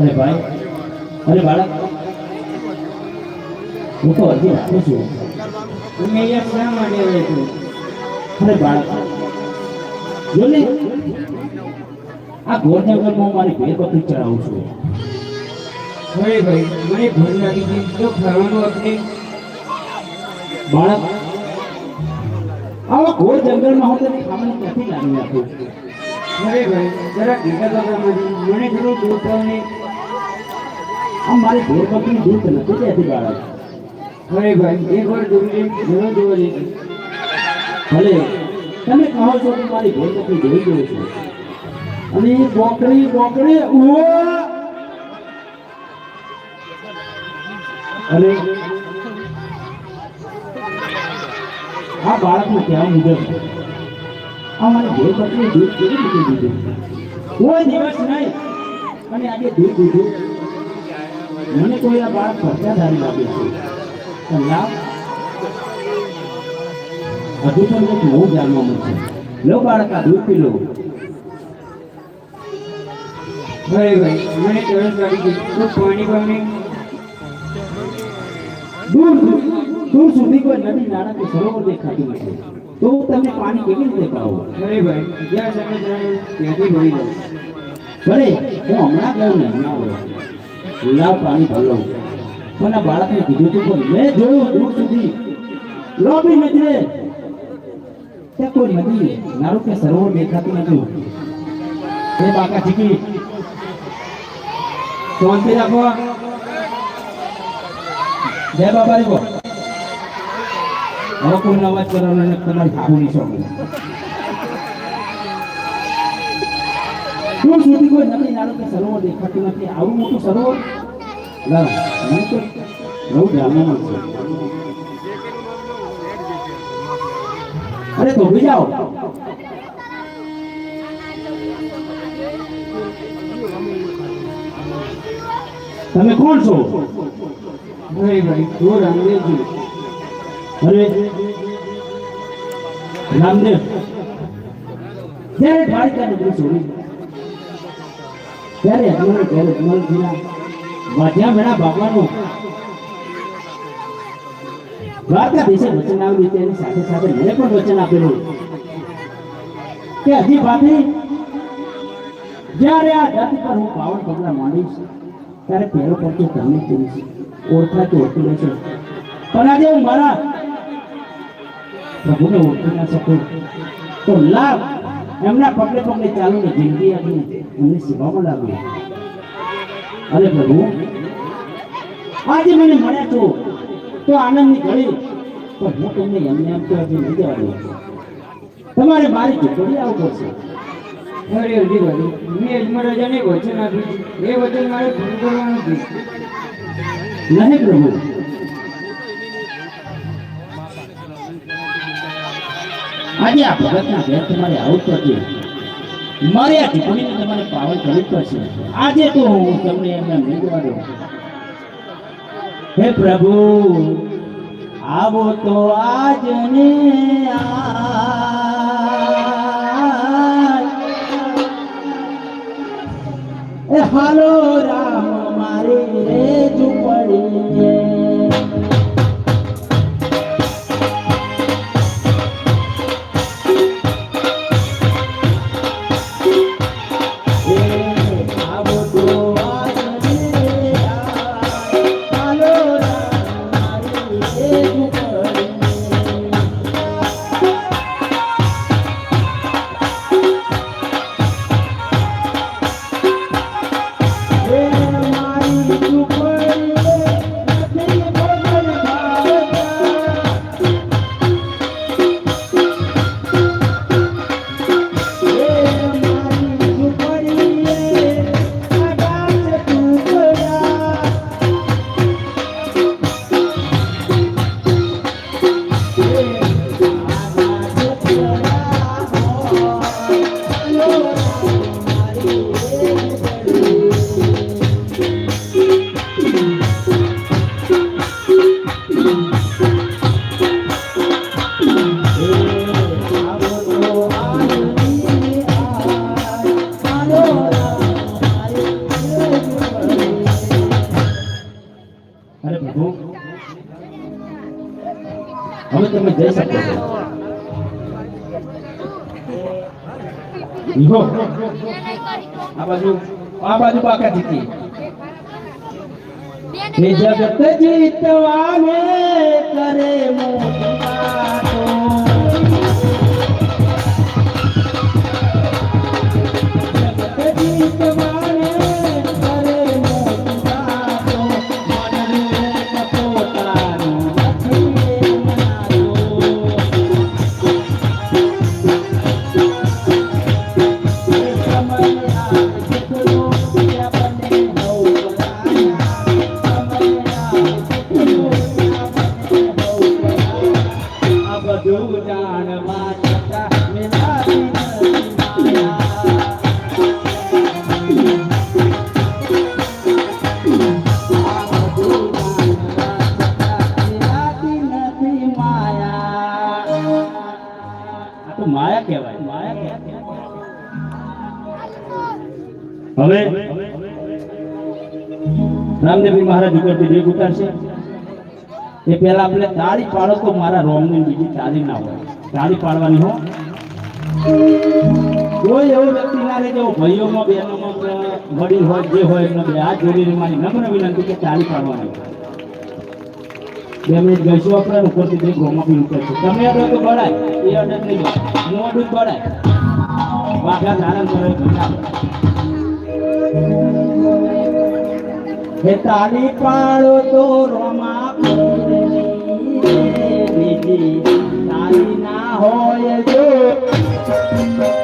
અરે ભાઈ અરે બાળક. હું તો હજી રાખું છું. તમે અહીંયા શા માટે આવ્યા છો? અરે બાળક. જો ને આ ઘોર જંગલમાં હું મારી ભેર બકરી ચડાવું છું. અરે ભાઈ મને ભૂલ લાગી ગઈ. તો ફરવાનું આપણે બાળક આવા ઘોર જંગલમાં હું તને ખાવાનું ક્યાંથી લાવી આપું અરે ભાઈ જરા ભેગા બાબામાંથી મને થોડું દૂર ને. આ મારી બકરી દૂધ નથી દેતી બાળક હવે ભાઈ, એક વાર દૂધ જોવા જોવા જઈશું ભલે, તમે કહો છો કે મારી બકરી જોઈ ગયો છું. અને એ બોકડી બોકડી ઉવો! અને આ બાળકને કહેવા મુજબ આ મારી ભેર બકરી દૂધ કેવી રીતે દીધું કોઈ દિવસ નહીં. અને આજે દૂધ દીધું. મને કોઈ આ બાળક ભરતાધારી લાગે છે. લાવ હજુ પણ કંઈક નવું જાણવા મળશે લો બાળક આ દૂધ પી લો. અરે ભાઈ, મને તરસ લાગી ગઈ સુધી કોઈ નદી, નાળા કે સરોવર તો તમે પાણી કેવી રીતે પાવું? અરે ભાઈ, જ્યાં ભલે, હું હમણાં ગયો ને હમણાં લાવ પાણી ભરો પણ આ બાળકને કીધું તું પણ મેં જોયું દૂર સુધી લોબી નજરે ત્યાં કોઈ નદી નારું કે સરોવર દેખાતું નથી એ બાકા ચીકી. શાંતિ રાખો જય બાબા રે હવે કોઈ અવાજ કરવાનો તમારી ખાવું નહીં દૂર સુધી કોઈ નદી નાળું કે સરોવર દેખાતું નથી આવું મોટું સરોવર લાવ મને તો બહુ ડ્રામામાં છે અરે તો ઊભી જાઓ તમે કોણ છો? ભાઈ ભાઈ તો રામદેવજી અરે રામદેવ ત્યારે ભાઈ નગરી છોડી ત્યારે અજમલ ઘેર અજમલજીના વાજ્યા મેળા બાબાનું દ્વારકા દેશે વચન આવેલું તેની સાથે સાથે મને પણ વચન આપેલું. કે હજી પાછી જ્યારે આ જાતિ પર હું પાવન પગલા માંડીશ, ત્યારે પહેલો પડતો તમે કરીશ. ઓળખા તો ઓળખી લેશે પણ આજે હું મારા પ્રભુને ઓળખી ના શકું. તો લાભ એમના પગલે પગલે ચાલુને જિંદગી આપીને એમની સેવામાં લાગુ. અરે પ્રભુ આજે મને મળ્યા છો તો આનંદની ઘડી. પણ હું તમને એમને એમ તો હજી નહીં જવા દઉં તમારે મારી ઝૂંપડી આવવું પડશે. અરે ભાઈ મેં અજમલ રાજાને વચન આપ્યું. એ વચન મારે પૂરું કરવાનું છે. નહીં પ્રભુ આજે આ ભગતના ઘેર તમારે આવું પડશે મારે આ ટીપ્પણીને તમારે પાવન કરવી પડશે આજે તો હું તમને એમને દઉં હે પ્રભુ, આવો તો આજ. ને એ હાલો રામ, મારી રે ઝૂંપડીએ ઈહો આ બાજુ આ બાજુ બાકા જીતી એ જગત જીતવાને કરે મોટી રામદેવજી મહારાજ ઉપરથી દેખ ઉતારશે. એ પહેલા આપણે તાળી પાડો તો મારા રોમની બીજી તાળી ના હોય. તાળી પાડવાની હો. કોઈ વ્યક્તિ ના રહે જેવો ભાઈઓમાં હોય, જે હોય એમનો બે હાથ જોડીને મારી નમ્ર વિનંતી કે તાળી પાડવાની. બે ગઈશું આપણે ઉપરથી રોમા બી ઉતરશે તમે અડો તો બળાય. એ અડે નહીં હું અડું બળાય. વાઘા નારાયણ કરે હે તાળી પાડો તો રોમા ના હોય જો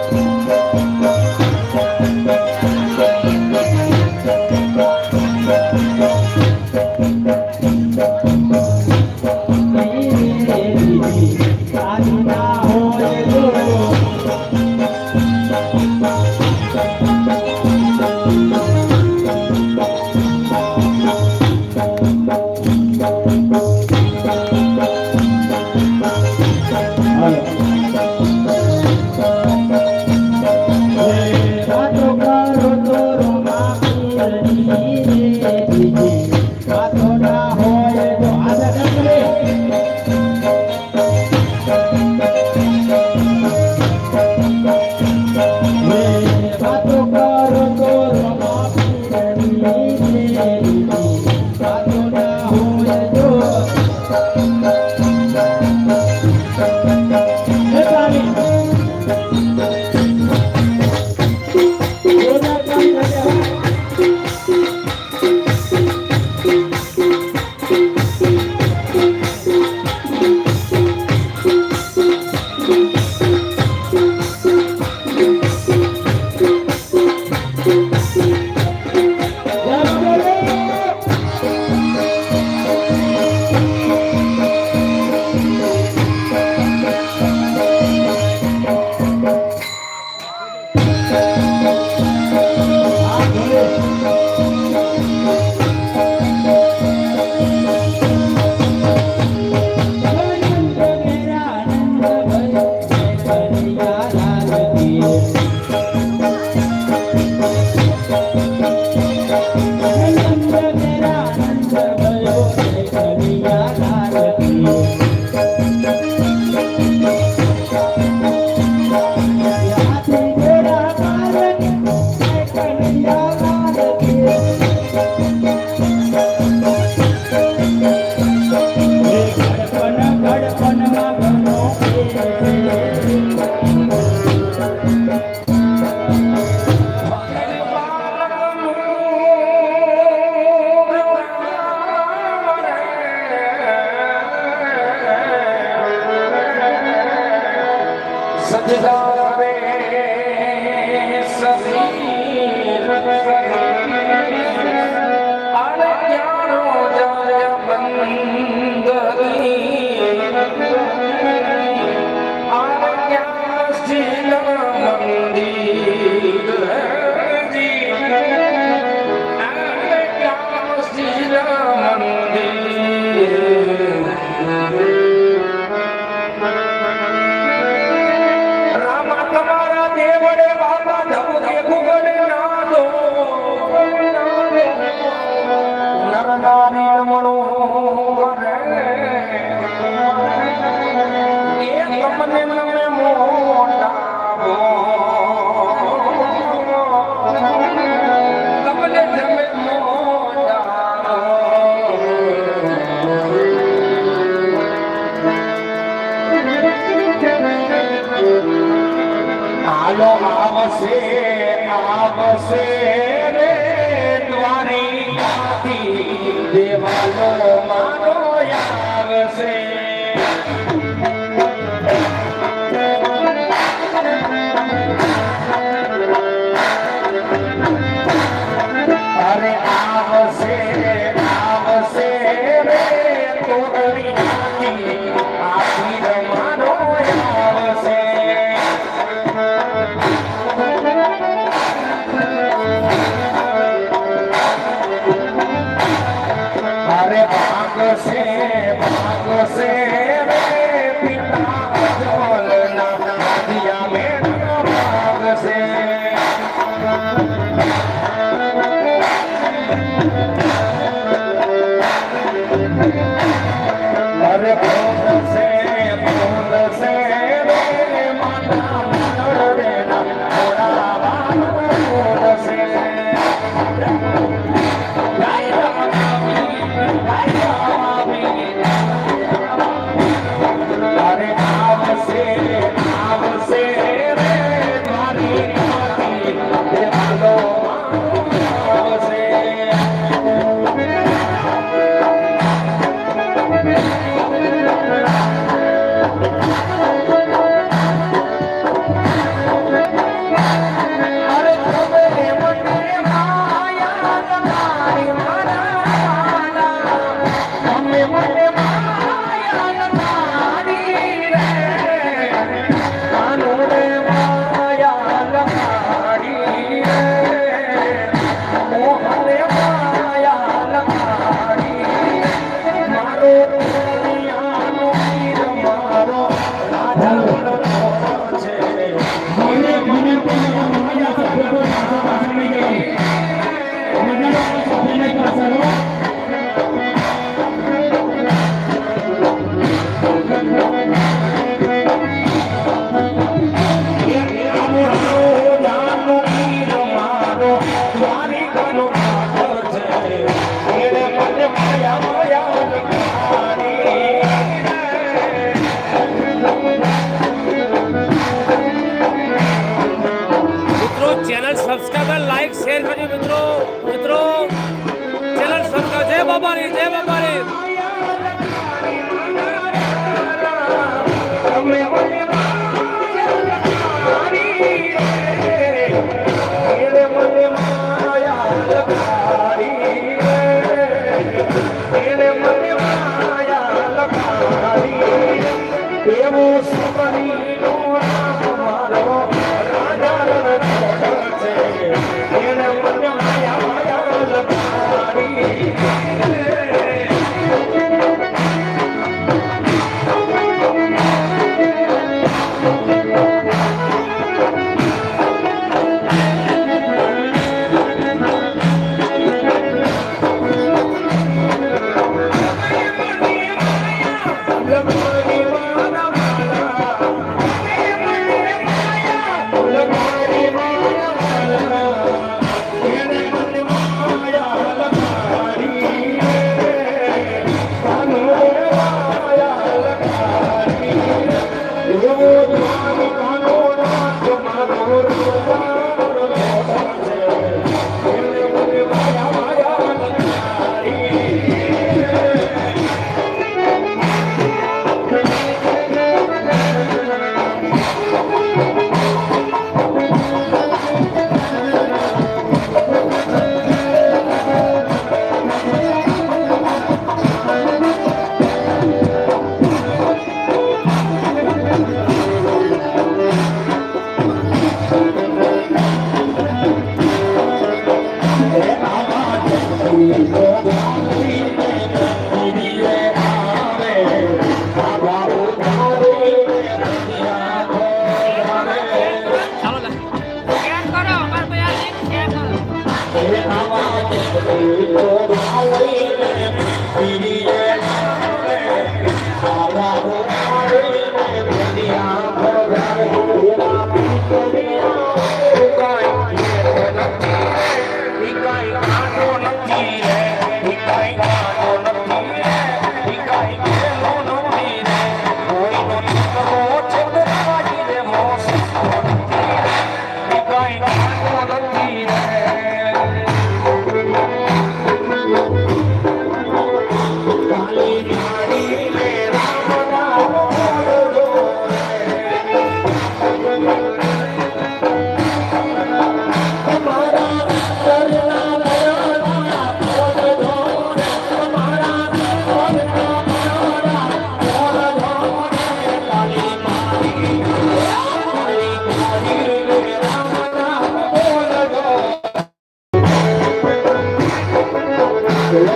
આવશે આવશે એવું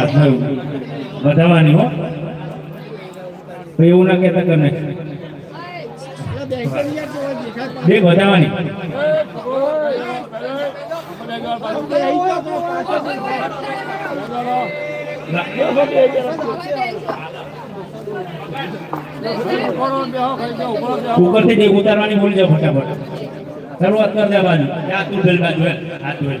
ના થયું. વધારવાની હો. એવું ના કહેતા તમે. બે વધારવાની. ઉપરથી થી ઉતારવાની ભૂલી જાવ ફટાફટ. શરૂઆત કરી દેવાની આ તું ઢેલ બાજુ હે આ તું હેલ.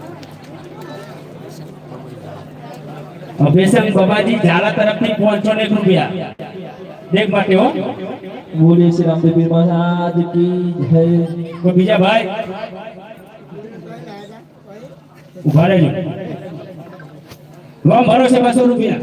અભિષેક બાબાજી ઝાલા તરફથી પાંચસો ને એક રૂપિયા. દેખ માટે હો. બોલે શ્રી રામદેવ મહારાજ કી જય. કોઈ બીજા ભાઈ. ઊભા રહેજો. લો મારો છે બસો રૂપિયા.